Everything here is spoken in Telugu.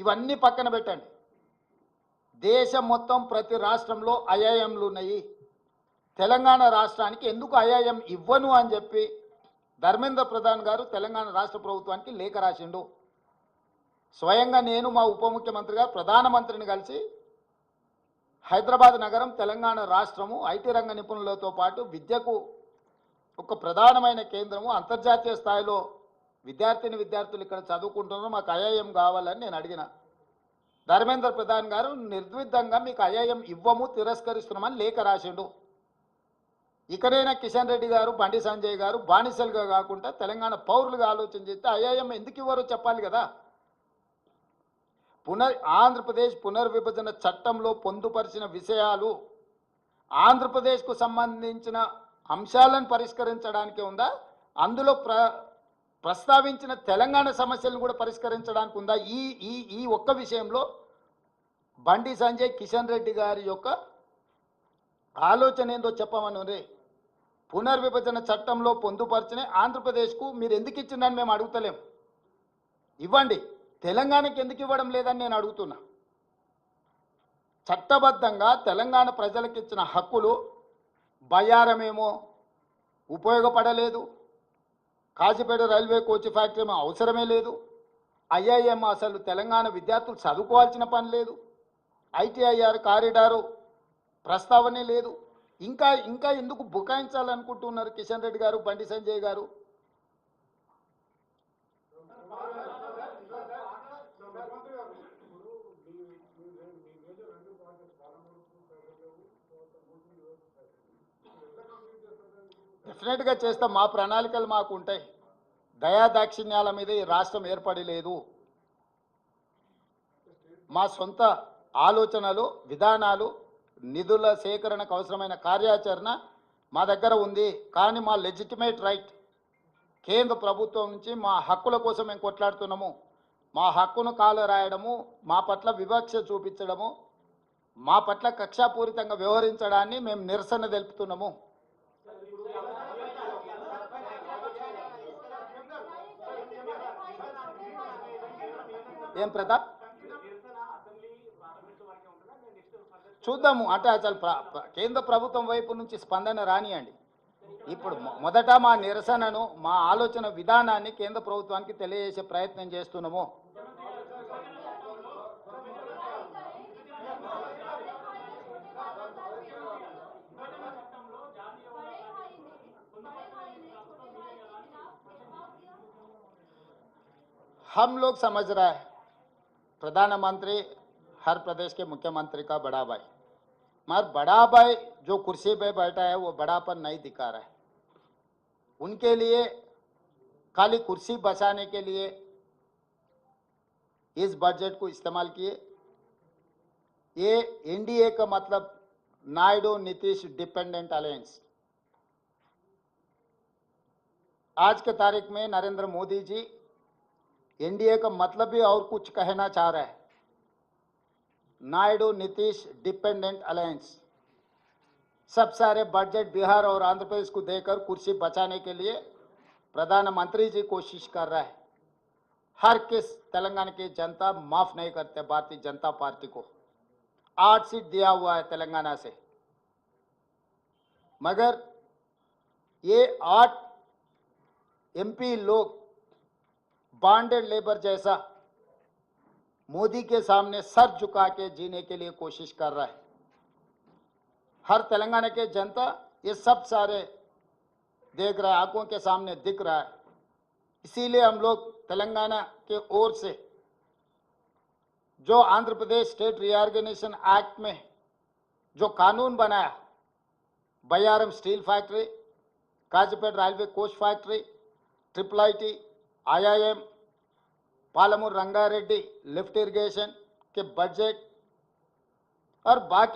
ఇవన్నీ పక్కన పెట్టండి. దేశం మొత్తం ప్రతి రాష్ట్రంలో ఐఐఎంలు ఉన్నాయి. తెలంగాణ రాష్ట్రానికి ఎందుకు ఐఐఎం ఇవ్వను అని చెప్పి ధర్మేంద్ర ప్రధాన్ గారు తెలంగాణ రాష్ట్ర ప్రభుత్వానికి లేఖ రాసిండు. స్వయంగా నేను మా ఉప ముఖ్యమంత్రి గారు ప్రధానమంత్రిని కలిసి హైదరాబాద్ నగరం తెలంగాణ రాష్ట్రము ఐటీ రంగ నిపుణులతో పాటు విద్యకు ఒక ప్రధానమైన కేంద్రము అంతర్జాతీయ స్థాయిలో విద్యార్థిని విద్యార్థులు ఇక్కడ చదువుకుంటున్నారు మాకు ఐఐఎం కావాలని నేను అడిగిన. ధర్మేంద్ర ప్రధాన్ గారు నిర్ద్విధంగా మీకు ఐఐఎం ఇవ్వము తిరస్కరిస్తున్నామని లేఖ రాసిండు. ఇకనైనా కిషన్ రెడ్డి గారు బండి సంజయ్ గారు బానిసలుగా కాకుండా తెలంగాణ పౌరులుగా ఆలోచన చేస్తే ఐఐఎం ఎందుకు ఇవ్వరో చెప్పాలి కదా. పునర్ ఆంధ్రప్రదేశ్ పునర్విభజన చట్టంలో పొందుపరిచిన విషయాలు ఆంధ్రప్రదేశ్కు సంబంధించిన అంశాలను పరిష్కరించడానికి ఉందా? అందులో ప్ర ప్రస్తావించిన తెలంగాణ సమస్యలను కూడా పరిష్కరించడానికి ఉందా? ఈ ఈ ఈ ఒక్క విషయంలో బండి సంజయ్ కిషన్ రెడ్డి గారి యొక్క ఆలోచన ఏందో చెప్పమని రే. పునర్విభజన చట్టంలో పొందుపరిచిన ఆంధ్రప్రదేశ్కు మీరు ఎందుకు ఇచ్చిందని మేము అడుగుతలేం. ఇవ్వండి. తెలంగాణకి ఎందుకు ఇవ్వడం లేదని నేను అడుగుతున్నా. చట్టబద్ధంగా తెలంగాణ ప్రజలకు ఇచ్చిన హక్కులు బయ్యారమేమో ఉపయోగపడలేదు. కాజీపేట రైల్వే కోచ్ ఫ్యాక్టరీ అవసరమే లేదు. ఐఐఎం అసలు తెలంగాణ విద్యార్థులు చదువుకోవాల్సిన పని లేదు. ఐటీఐఆర్ కారిడారు ప్రస్తావనే లేదు. ఇంకా ఇంకా ఎందుకు బుకాయించాలనుకుంటున్నారు కిషన్ రెడ్డి గారు బండి సంజయ్ గారు? డెఫినెట్గా చేస్తాం మా ప్రణాళికలు మాకు ఉంటాయి. దయా దాక్షిణ్యాల మీద ఈ రాష్ట్రం ఏర్పడి లేదు మా సొంత ఆలోచనలు విధానాలు నిధుల సేకరణకు అవసరమైన కార్యాచరణ మా దగ్గర ఉంది. కానీ మా లెజిటిమేట్ రైట్ కేంద్ర ప్రభుత్వం నుంచి మా హక్కుల కోసం మేము కొట్లాడుతున్నాము. మా హక్కును కాలు రాయడము మా పట్ల వివక్ష చూపించడము మా పట్ల కక్షాపూరితంగా వ్యవహరించడాన్ని మేము నిరసన తెలుపుతున్నాము. ఏం ప్రతాప్ చూద్దాము అంటే అసలు ప్ర- ప్ర- కేంద్ర ప్రభుత్వం వైపు నుంచి స్పందన రానియండి ఇప్పుడు మొ- మొదట మా నిరసనను మా ఆలోచన విధానాన్ని కేంద్ర ప్రభుత్వానికి తెలియజేసే ప్రయత్నం చేస్తున్నాము हम लोग समझ रहा है प्रधानमंत्री हर प्रदेश के मुख्यमंत्री का बड़ा भाई। मगर बड़ा भाई जो कुर्सी पे बैठा है, वो बड़ापन नहीं दिखा रहा है। उनके लिए खाली कुर्सी बचाने के लिए इस बजट को इस्तेमाल किए। ये एनडीए का मतलब नायडू नीतीश डिपेंडेंट अलायंस। आज के तारीख में नरेंद्र मोदी जी एनडीए का मतलब भी और कुछ कहना चाह रहा है। Naidu, Nitish, dependent alliance. सब सारे बजट बिहार और आंध्र प्रदेश को देकर कुर्सी बचाने के लिए प्रधानमंत्री जी कोशिश कर रहा है। हर किस तेलंगाना की जनता माफ़ नहीं करते भारतीय जनता पार्टी को। आठ सीट दिया हुआ है तेलंगाना से। मगर ये आठ एमपी लोग बॉन्डेड लेबर जैसा मोदी के सामने सर झुका के जीने के लिए कोशिश कर रहा है। हर तेलंगाना के जनता ये सब सारे देख रहा है, आँखों के सामने दिख रहा है। इसीलिए हम लोग तेलंगाना के ओर से, जो Andhra Pradesh state reorganisation act में जो कानून बनाया, Bayyaram steel factory, Kazipet railway coach factory, triple IT IIM Palamuru Rangareddy lift irrigation के बजट और बाकी